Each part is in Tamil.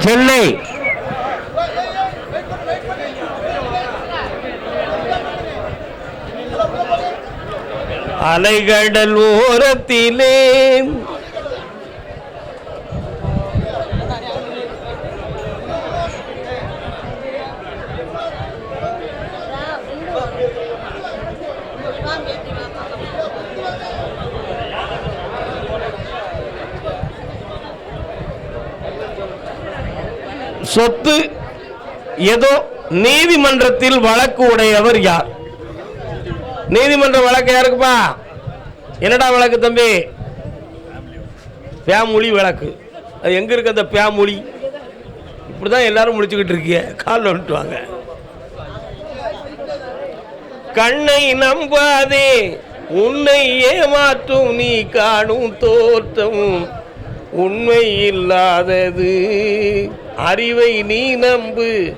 சென்னை அலைகடல் ஓரத்திலே சொத்து ஏதோ நீதிமன்றத்தில் வழக்கு உடையவர் யார்? நீதிமன்ற வழக்கு யாருக்குப்பா? என்னடா வழக்கு தம்பி? பேமொழி வழக்கு. அது எங்க இருக்கு அந்த பேமொழி இப்படிதான் எல்லாரும் முடிச்சுக்கிட்டு இருக்கீங்க. கால் வந்துட்டு வாங்க. கண்ணை நம்பாதே உன்னை ஏமாற்றும் நீ காணும் தோற்றம் உண்மை இல்லாதது. அறிவை நீ நம்பு.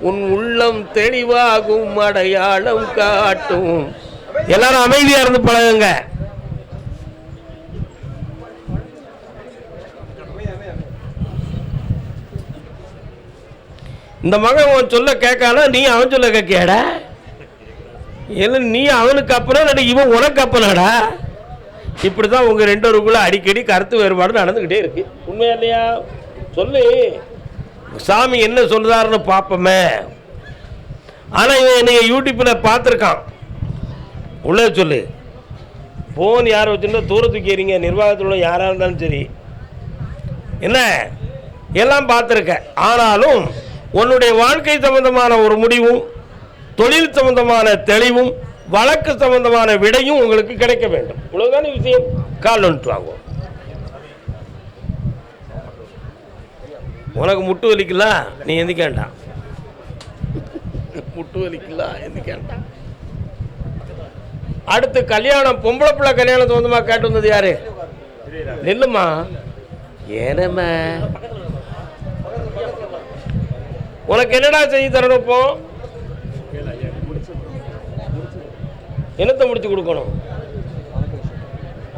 உன் உள்ளம் தெளிவாகும் அடையாளம் காட்டும். எல்லாரும் அமைதியா இருந்து பழகுங்க. இந்த மகன் உன் சொல்ல கேட்கானா? நீ அவன் சொல்ல கேட்கியாடா? இல்லை நீ அவனுக்கு அப்புறம் இவன் உனக்கு அப்பனாடா இப்படி தான் உங்கள் ரெண்டோருக்குள்ள அடிக்கடி கருத்து வேறுபாடு நடந்துக்கிட்டே இருக்கு. உண்மையா இல்லையா? சொல்லு. சாமி என்ன சொல்கிறாருன்னு பார்ப்போமே ஆனால் இவன் என்னைய யூடியூப்பில் பார்த்துருக்கான். உள்ளே சொல்லு. ஃபோன் யார் வச்சுருந்தா தூரத்துக்கு ஏறிங்க நிர்வாகத்தில் உள்ள யாராக இருந்தாலும் சரி. என்ன? எல்லாம் பார்த்துருக்க. ஆனாலும் உன்னுடைய வாழ்க்கை சம்பந்தமான ஒரு முடிவும் தொழில் சம்பந்தமான தெளிவும் வழக்கு சம்பந்தமான விடையும் உங்களுக்கு கிடைக்க வேண்டும். இவ்வளவுதானே விஷயம்? கால் வந்துட்டு வாங்குவோம் உனக்கு முட்டு வலிக்கல நீ எந்திக்கேண்டாம் முட்டு வலிக்கல எந்திக்கேண்டாம் அடுத்து கல்யாணம் பொம்பளை பிள்ளை கல்யாணம் சம்பந்தமா கேட்டு வந்தது யாரு? நில்லுமா. ஏனம்மா. உனக்கு என்னடா செஞ்சு தரணும் இப்போ? என்னத்தை முடிச்சு கொடுக்கணும்?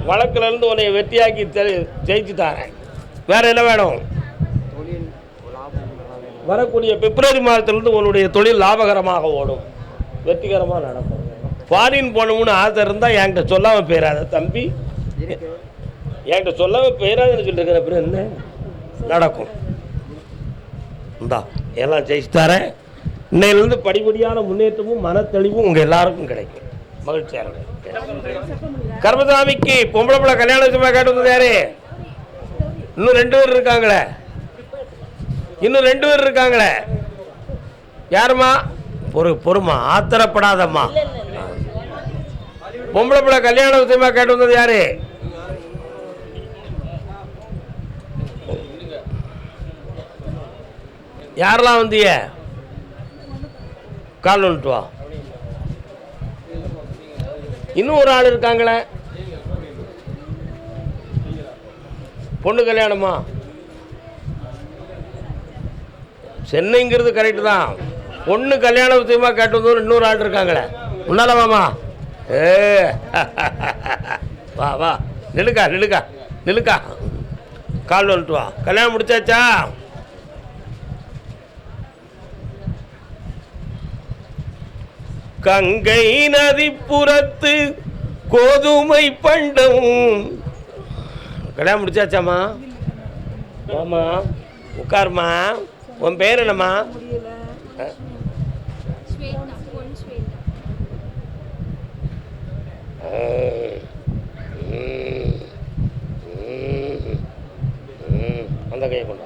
வழக்குல இருந்து உன்னை வெட்டியாக்கி தெ- ஜெயிச்சு தாரேன். வேற என்ன வேணும்? வரக்கூடிய பிப்ரவரி மாதத்திலிருந்து உன்னுடைய தொழில் லாபகரமாக ஓடும். வெற்றிகரமாக நடக்கும். ஃபாரின் போகணும்னு ஆசை இருந்தால் என்கிட்ட சொல்லாமல் போயிடாத தம்பி. என்கிட்ட சொல்லாமல் போயிடாதுன்னு சொல்லிருக்கிற அப்புறம் என்ன? நடக்கும். இந்தா எல்லாம் ஜெயிச்சு தரேன். இன்னையிலேருந்து படிப்படியான முன்னேற்றமும் மனத்தெளிவும் உங்கள் எல்லாருக்கும் கிடைக்கும். மகிழ்ச்சியாக கர்மசாமிக்கு பொம்பளை பிள்ளை கல்யாணம் சும்மா கேட்டு வந்தது யாரு? இன்னும் ரெண்டு பேர் இருக்காங்களே. இன்னும் ரெண்டு பேர் இருக்காங்களே. யாரும்மா? பொறு பொறுமா ஆத்திரப்படாதம்மா. பொம்பளை பிள்ளை கல்யாண விஷயமா கேட்டு வந்தது யாரு? யாரெல்லாம் வந்திய கால் வந்துட்டு வா. இன்னும் ஒரு ஆள் இருக்காங்களே. பொண்ணு கல்யாணமா? சென்னைங்கிறது கரெக்டு தான். பொண்ணு கல்யாண விஷயமா கேட்டு வந்தோம் இன்னொரு ஆள் இருக்காங்களே. உன்னால வாமா? ஏ. வா வா. நிலுக்கா நிலுக்கா நிலுக்கா கால் வந்துட்டு வா. கல்யாணம் முடிச்சாச்சா? கங்கை நதிப்புறத்து கோதுமை பண்டம். கல்யாணம் முடிச்சாச்சாம்மா? ஆமா உட்காருமா உன் பேர் என்னம்மா. அந்த கையை கொண்டா.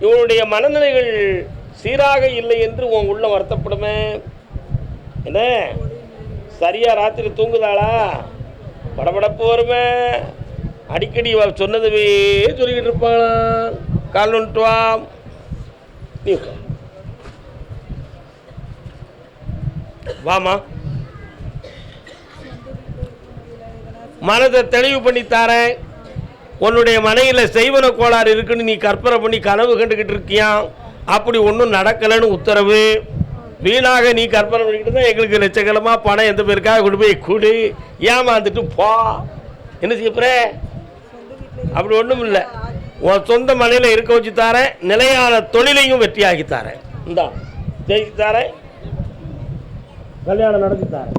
இவனுடைய மனநிலைகள் சீராக இல்லை என்று உன் உள்ள வருத்தப்படுமே. என்ன? சரியா ராத்திரி தூங்குதாளா? படபடப்பு வருமே. அடிக்கடி இவ சொன்னதுவே சொல்லிக்கிட்டு இருப்பான் கால் வந்துட்டு வா. நீ வாமா மனதை தெளிவு பண்ணி தாரேன். உன்னுடைய மனையில் செய்வன கோளாறு இருக்குன்னு நீ கற்பனை பண்ணி கனவு கண்டுக்கிட்டு இருக்கியான் அப்படி ஒன்றும் நடக்கலைன்னு உத்தரவு. வீணாக நீ கற்பனை பண்ணிக்கிட்டு தான் எங்களுக்கு லட்சக்கலமாக பணம் எந்த பேருக்காக கொண்டு போய் கொடு. ஏமாந்துட்டு போ. என்ன செய்ய அப்படி ஒன்றும் இல்லை உன் சொந்த மனையில் இருக்க வச்சு தாரேன் நிலையான தொழிலையும் வெற்றியாகி தாரேன். இந்தா ஜெயிச்சு தாரேன். கல்யாணம் நடத்தி தாரேன்.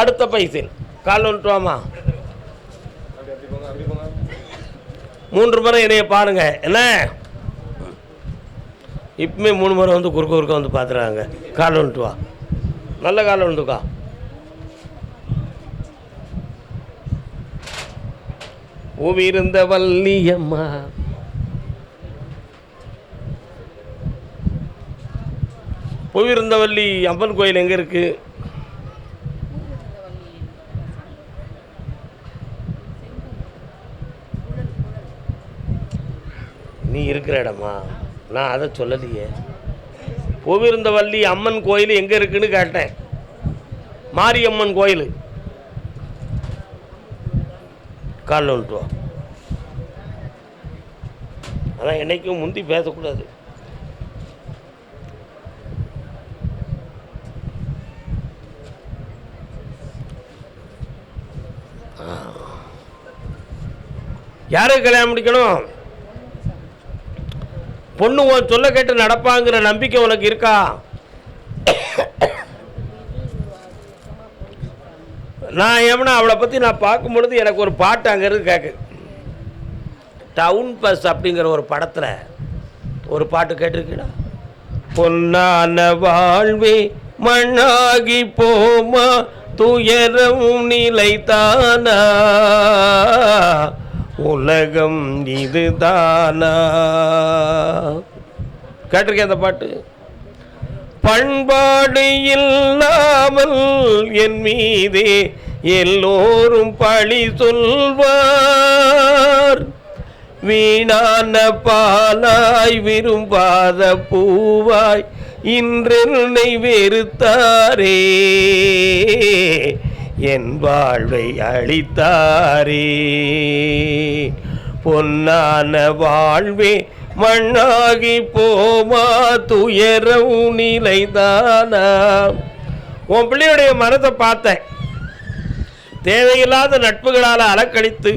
அடுத்த பைசல் கால் வந்துட்டுவாமா மூன்று முறை என்னைய பாருங்க. என்ன? இப்பவுமே மூணு முறை வந்து குறுக்க குறுக்க வந்து பார்த்துறாங்க. கால் வந்துட்டு வா நல்ல கால் வந்துக்கா பூவிருந்த வள்ளியம்மா. பூவிருந்த அம்மன் கோயில் எங்கே இருக்கு? நீ இருக்கிற இடமா? நான் அதை சொல்லலையே. புவிருந்தவள்ளி அம்மன் கோயில் எங்கே இருக்குன்னு கேட்டேன். மாரியம்மன் கோயில். காலில் விட்டு வா ஆனால் என்னைக்கும் முந்தி பேசக்கூடாது. யாரை யாருக்கு கல்யாணம் முடிக்கணும்? பொண்ணு உன் சொல்ல கேட்டு நடப்பாங்கிற நம்பிக்கை உனக்கு இருக்கா? நான் ஏமனா அவளை பற்றி நான் பார்க்கும் பொழுது எனக்கு ஒரு பாட்டு அங்கேருந்து கேட்கு டவுன் பஸ் அப்படிங்கிற ஒரு படத்தில் ஒரு பாட்டு கேட்டிருக்கீடா பொன்னான வாழ்வே மண்ணாகி போமா துயரம் நிலைத்தானா உலகம் இதுதானா? கேட்டிருக்கேன் அந்த பாட்டு. பண்பாடு இல்லாமல் என் மீதே எல்லோரும் பழி சொல்வார். வீணான பாலாய் விரும்பாத பூவாய் இன்றென்னை வெறுத்தாரே என் வாழ்வை அளித்தாரே பொன்னான வாழ்வே மண்ணாகி போமா துயரம் நிலைதானா உன் பிள்ளையுடைய மனதை பார்த்தேன். தேவையில்லாத நட்புகளால் அலக்கழித்து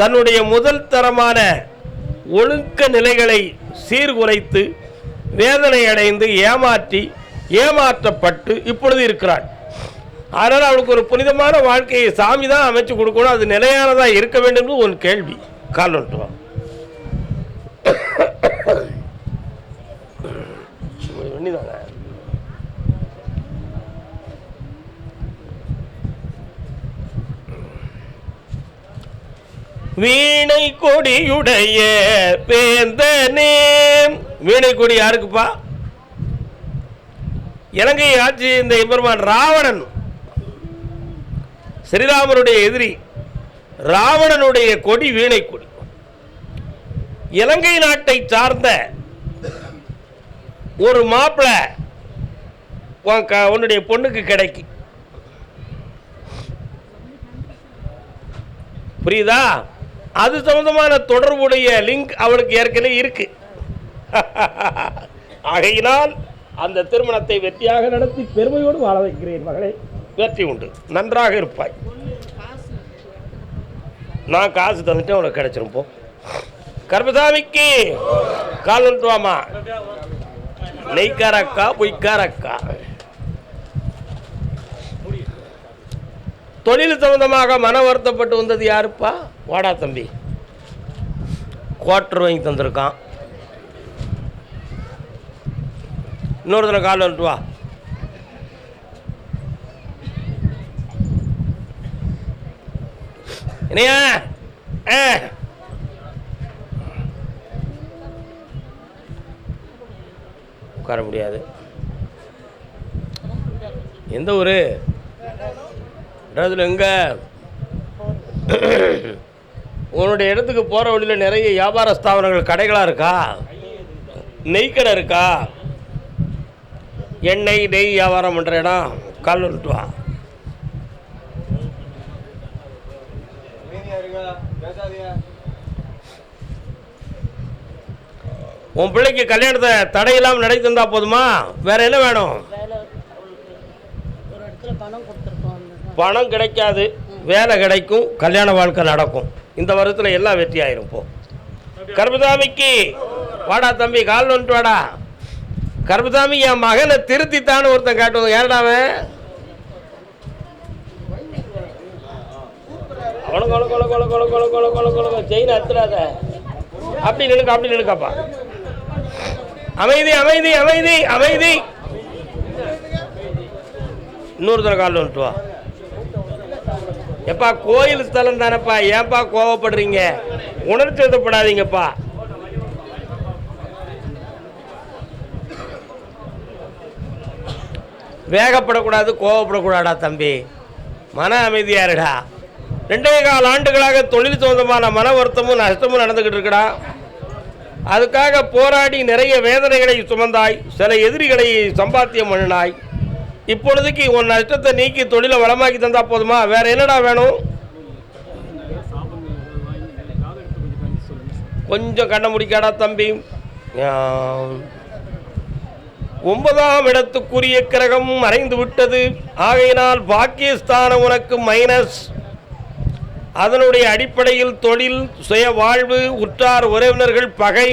தன்னுடைய முதல் தரமான ஒழுக்க நிலைகளை சீர்குலைத்து வேதனை அடைந்து ஏமாற்றி ஏமாற்றப்பட்டு இப்பொழுது இருக்கிறாள். அதனால் அவளுக்கு ஒரு புனிதமான வாழ்க்கையை சாமி தான் அமைச்சு கொடுக்கணும். அது நிலையானதாக இருக்க வேண்டும் ஒரு கேள்வி. கால் வந்துட்டு வீணை கொடியுடைய நேம் வீணை கொடி யாருக்குப்பா? இலங்கை ஆட்சி இந்த எம்பெருமான் ராவணன் ஸ்ரீராமனுடைய எதிரி ராவணனுடைய கொடி வீணை கொடி. இலங்கை நாட்டை சார்ந்த ஒரு மாப்பிள்ளை உன்னுடைய பொண்ணுக்கு கிடைக்கு. புரியுதா? அது சம்பந்தமான தொடர்புடைய லிங்க் அவளுக்கு ஏற்கனவே இருக்கு. ஆகையினால் அந்த திருமணத்தை வெற்றியாக நடத்தி பெருமையோடு வாழ வைக்கிறேன் மகளே. வெற்றி உண்டு. நன்றாக இருப்பாய். நான் காசு தந்துட்டு உனக்கு கிடைச்சிரும் போ. கர்மசாமிக்கு கால் வந்துட்டு வாமா நெய்க்காரக்கா பொய்க்காரக்கா? தொழில் சம்பந்தமாக மன வருத்தப்பட்டு வந்தது யாருப்பா? வாடா தம்பி. குவார்ட்ரு வாங்கி தந்திருக்கான். இன்னொருத்தனை கால் வந்துட்டு வா. என்னையா ஆ. உட்கார முடியாது. எந்த ஊர்? எங்கே? உன்னுடைய இடத்துக்கு போகிற வழியில் நிறைய வியாபார ஸ்தாபனங்கள் கடைகளாக இருக்கா? நெய் கடை இருக்கா? எண்ணெய் நெய் வியாபாரம் பண்ணுற இடம் கால் வந்துட்டு வா. உன் பிள்ளைக்கு கல்யாணத்தை தடையில்லாமல் நடத்தி தந்தா போதுமா? வேற என்ன வேணும்? பணம் கிடைக்காது. வேலை கிடைக்கும். கல்யாண வாழ்க்கை நடக்கும். இந்த வருஷத்தில் எல்லாம் வெற்றி ஆயிரும் போ. கருபசாமிக்கு வாடா தம்பி கால் வந்துட்டு வாடா. கருபசாமி என் மகனை திருத்தித்தான்னு ஒருத்தன் காட்டுவது ஏடாவன் கொல கொல கொல கொல கொல கொல கொல கொல கொல செயின் அத்துறாத. அப்படி நினைக்க அப்படி நினைக்கப்பா அமைதி அமைதி அமைதி அமைதி. இன்னொருத்தர தடவை காலில் வந்துட்டு வா. எப்பா கோயில் ஸ்தலம் தானேப்பா? ஏன்பா கோவப்படுறீங்க? உணர்ச்சி எழுதப்படாதீங்கப்பா வேகப்படக்கூடாது கோவப்படக்கூடாடா தம்பி. மன அமைதியாருடா ரெண்டே கால் ஆண்டுகளாக தொழில் சொந்தமான மன வருத்தமும் நஷ்டமும் நடந்துக்கிட்டு இருக்கடா அதுக்காக போராடி நிறைய வேதனைகளை சுமந்தாய் சில எதிரிகளை சம்பாத்தியம் பண்ணினாய். இப்பொழுதுக்கு உன் நஷ்டத்தை நீக்கி தொழிலை வளமாக்கி தந்தா போதுமா? வேற என்னடா வேணும்? கொஞ்சம் கண்ண முடிக்காடா தம்பி. ஒன்பதாம் இடத்துக்குரிய கிரகம் மறைந்து விட்டது. ஆகையினால் பாக்கியஸ்தானம் உனக்கு மைனஸ் அதனுடைய அடிப்படையில் தொழில் சுய வாழ்வு உற்றார் உறவினர்கள் பகை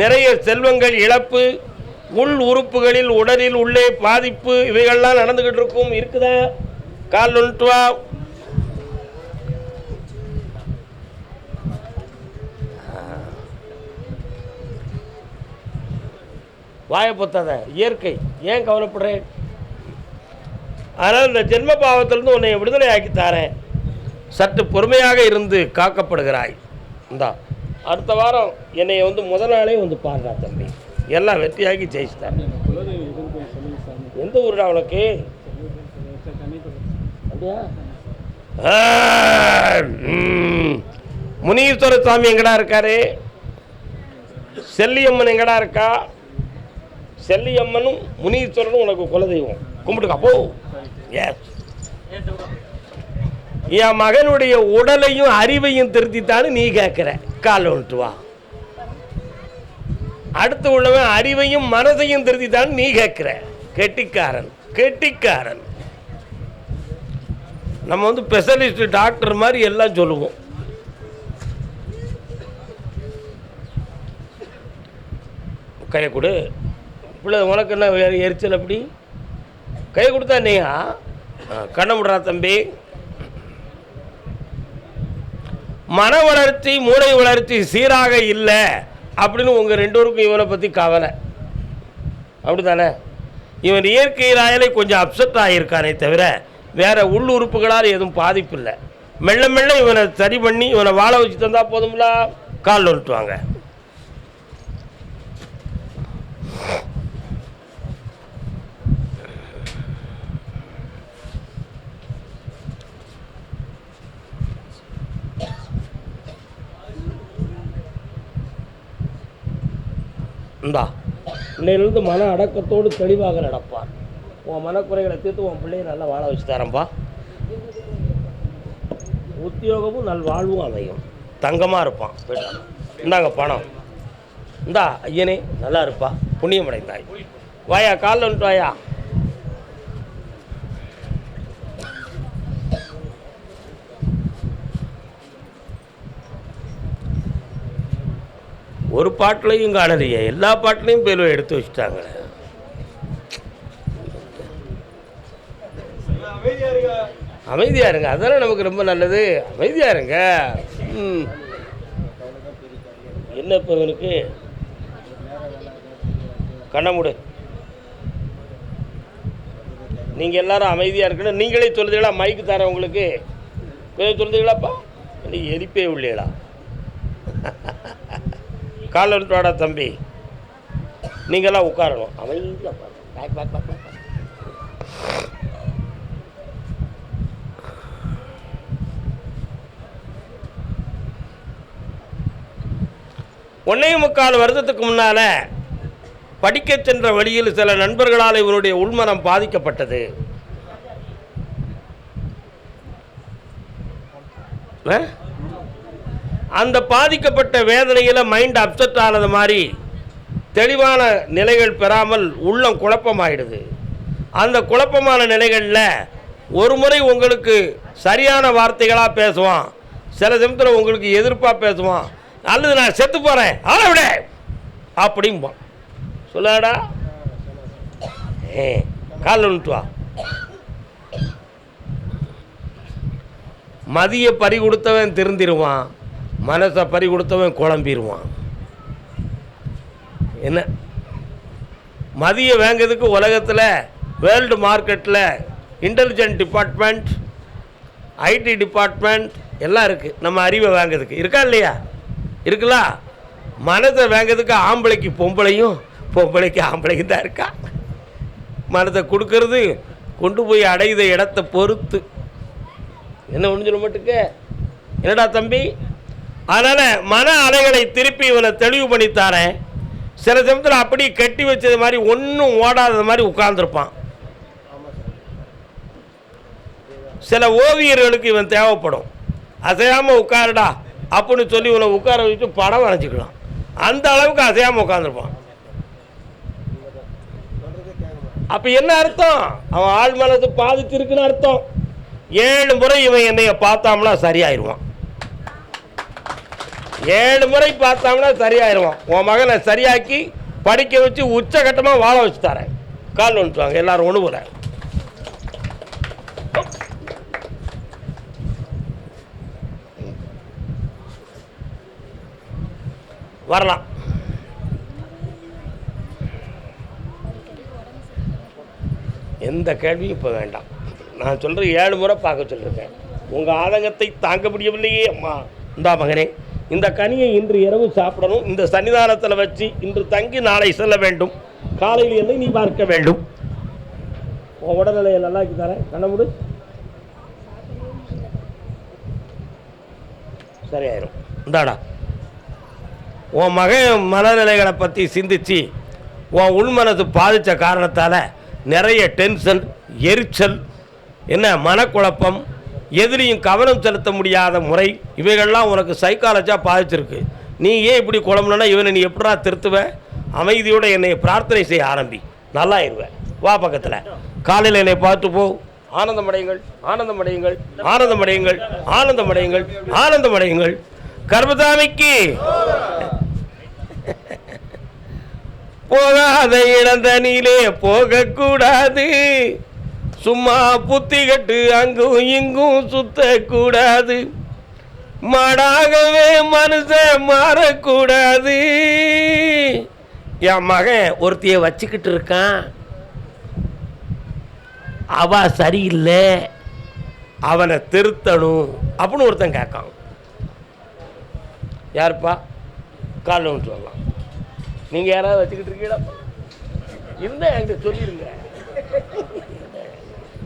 நிறைய செல்வங்கள் இழப்பு. உள் உறுப்புகளில் உடலில் உள்ளே பாதிப்பு இவைகள்லாம் நடந்துக்கிட்டு இருக்கும் இருக்குதா? கால் ஒன்று வாயை பொத்தாத. இயற்கை. ஏன் கவலைப்படுறேன்? ஆனால் இந்த ஜென்ம பாவத்திலிருந்து உன்னை விடுதலை ஆக்கி தாரேன். சற்று பொறுமையாக இருந்து காக்கப்படுகிறாய். இந்தா அடுத்த வாரம் என்னை வந்து முதல் நாளே வந்து பாடுறா தம்பி. எல்லாம் வெற்றியாக்கி ஜெயிச்சிட்டார். எந்த ஊருடா உனக்கு? முனீஸ்வர சாமி எங்கடா இருக்காரு? செல்லியம்மன் எங்கடா இருக்கா? செல்லியம்மனும் முனீஸ்வரனும் உனக்கு குலதெய்வம். கும்பிட்டுக்கா போ. எஸ் என் மகனுடைய உடலையும் அறிவையும் திருத்தித்தான்னு நீ கேட்குற கால் வந்துட்டு வா. அடுத்து உள்ளவன் அறிவையும் மனதையும் திருத்தித்தான்னு நீ கேட்குற. கெட்டிக்காரன் கெட்டிக்காரன். நம்ம வந்து ஸ்பெஷலிஸ்ட் டாக்டர் மாதிரி எல்லாம் சொல்லுவோம். கையை கொடு. பிள்ளை உனக்கு என்ன எரிச்சல் அப்படி? கை கொடுத்தா நீயா ஆ, கண்ணை விடுறா தம்பி. மன வளர்ச்சி மூளை வளர்ச்சி சீராக இல்லை. அப்படின்னு உங்கள் ரெண்டோருக்கும் இவனை பற்றி கவலை. அப்படி தானே இவன் இயற்கை ராயலை கொஞ்சம் அப்செட் ஆகியிருக்கானே தவிர வேறு உள் உறுப்புகளால் எதுவும் பாதிப்பு இல்லை மெல்ல மெல்ல இவனை சரி பண்ணி இவனை வாழ வச்சு தந்தால் போதும்ல? கால் வந்துட்டுவாங்க இந்தா இன்னையிலிருந்து மன அடக்கத்தோடு தெளிவாக நடப்பார். உன் மனக்குறைகளை தீர்த்து உன் பிள்ளையை நல்லா வாழ வச்சு தரம்பா உத்தியோகமும் நல்வாழ்வும் அமையும். தங்கமாக இருப்பான். இந்தாங்க பணம். இந்தா ஐயனே நல்லா இருப்பா. புண்ணியம் அடைந்தாய் வாயா காலில் வந்துட்டு வாயா. ஒரு பாட்டுலையும் காணலையே. எல்லா பாட்டிலையும் பேரும் எடுத்து வச்சுட்டாங்க அமைதியாக இருங்க. அதெல்லாம் நமக்கு ரொம்ப நல்லது. அமைதியாக இருங்க. என்ன இப்போ இவனுக்கு கண்ணமுடு நீங்கள் எல்லாரும் அமைதியாக இருக்கணும். நீங்களே சொல்லுதீங்களா மைக்கு தரேன் உங்களுக்கு. கொஞ்சம் சொல்லுதீங்களாப்பா நீ எரிப்பே உள்ளீங்களா காலை எடுத்து வாடா தம்பி. நீங்கள்லாம் உட்காரணும். அமைதியாக பேக் பேக் பேக் பேக் ஒன்னே முக்கால் வருடத்துக்கு முன்னால் படிக்கச் சென்ற வழியில் சில நண்பர்களால் இவனுடைய உள்மனம் பாதிக்கப்பட்டது. ஆ? அந்த பாதிக்கப்பட்ட வேதனையில் மைண்ட் அப்செட் ஆனது மாதிரி தெளிவான நிலைகள் பெறாமல் உள்ளம் குழப்பமாயிடுது. அந்த குழப்பமான நிலைகளில் ஒரு முறை உங்களுக்கு சரியான வார்த்தைகளாக பேசுவான். சில சமயத்தில் உங்களுக்கு எதிர்ப்பாக பேசுவான். அல்லது நான் செத்து போகிறேன் ஆளை விட! அப்படிம்பான் சொல்லாடா. ஏ காலில் வா. மதிய பறி கொடுத்தவன் திருந்திருவான். மனசை பறி கொடுத்தவன் குழம்பிடுவான். என்ன? மதிய வாங்கிறதுக்கு உலகத்தில் வேர்ல்டு மார்க்கெட்டில் இன்டெலிஜென்ட் டிபார்ட்மெண்ட் ஐடி டிபார்ட்மெண்ட் எல்லாம் இருக்குது நம்ம அறிவை வாங்கிறதுக்கு. இருக்கா இல்லையா? இருக்குல்லா மனதை வாங்கிறதுக்கு ஆம்பளைக்கு பொம்பளையும் பொம்பளைக்கு ஆம்பளைக்கு தான் இருக்கா? மனதை கொடுக்கறது கொண்டு போய் அடையுத இடத்த பொறுத்து. என்ன ஒன்று மட்டுக்கு என்னடா தம்பி? அதனால் மன அலைகளை திருப்பி இவனை தெளிவு பண்ணி தாரேன் சில சமயத்தில் அப்படியே கட்டி வச்சது மாதிரி ஒன்றும் ஓடாத மாதிரி உட்கார்ந்துருப்பான். சில ஓவியர்களுக்கு இவன் தேவைப்படும். அசையாமல் உட்காருடா அப்படின்னு சொல்லி இவனை உட்கார வச்சு படம் வரைஞ்சிக்கலாம். அந்த அளவுக்கு அசையாமல் உட்காந்துருப்பான் அப்போ என்ன அர்த்தம்? அவன் ஆள் மனசு பாதிச்சிருக்குன்னு அர்த்தம். ஏழு முறை இவன் என்னைய பார்த்தாம்னா சரியாயிருவான். ஏழு முறை பார்த்தோம்னா சரியாயிருவான். உன் மகனை சரியாக்கி படிக்க வச்சு உச்சகட்டமாக வாழ வச்சு தரேன். கால் ஒன்றுவாங்க எல்லாரும் ஒன்று வரலாம். எந்த கேள்வியும் இப்போ வேண்டாம். நான் சொல்கிற ஏழு முறை பார்க்க சொல்லியிருக்கேன். உங்கள் ஆதங்கத்தை தாங்க முடியவில்லையே அம்மா. இந்தா மகனே. இந்த கனியை இன்று இரவு சாப்பிடணும். இந்த சன்னிதானத்தில் வச்சு இன்று தங்கி நாளை செல்ல வேண்டும். காலையில் இருந்து நீ பார்க்க வேண்டும். உன் உடல்நிலையை நல்லாக்கி தரேன் கண்ணமுடு சரியாயிரும். இந்தாடா. உன் மகன் மனநிலைகளை பற்றி சிந்திச்சு உன் உள்மனது பாதித்த காரணத்தால் நிறைய டென்ஷன் எரிச்சல் என்ன மனக்குழப்பம் எதிரியும் கவனம் செலுத்த முடியாத முறை இவைகள்லாம் உனக்கு சைக்காலஜாக பாதிச்சிருக்கு. நீ ஏன் இப்படி குழம்புனா இவனை நீ எப்படா திருத்துவ? அமைதியோட என்னை பிரார்த்தனை செய்ய ஆரம்பி. நல்லா இருவேன் வா பக்கத்தில். காலையில் என்னை பார்த்து போ. ஆனந்தமடையுங்கள் ஆனந்தமடையுங்கள் ஆனந்தமடையுங்கள் ஆனந்தமடையுங்கள் ஆனந்தமடையுங்கள் கர்மதாமிக்கு போகாத இளந்தனிலே போகக்கூடாது. சும்மா புத்தி கட்டு அங்கும் இங்கும் சுத்தக்கூடாது. மாடாகவே மனுஷன் மாறக்கூடாது. என் மகன் ஒருத்திய வச்சுக்கிட்டு இருக்கான். அவ சரியில்லை. அவனை திருத்தணும் அப்படின்னு ஒருத்தன் கேட்கான். யாருப்பா? காலில் ஒன்று சொல்லலாம் நீங்கள் யாராவது வச்சுக்கிட்டு இருக்கீங்களா இருந்தால் என்கிட்ட சொல்லிடுங்க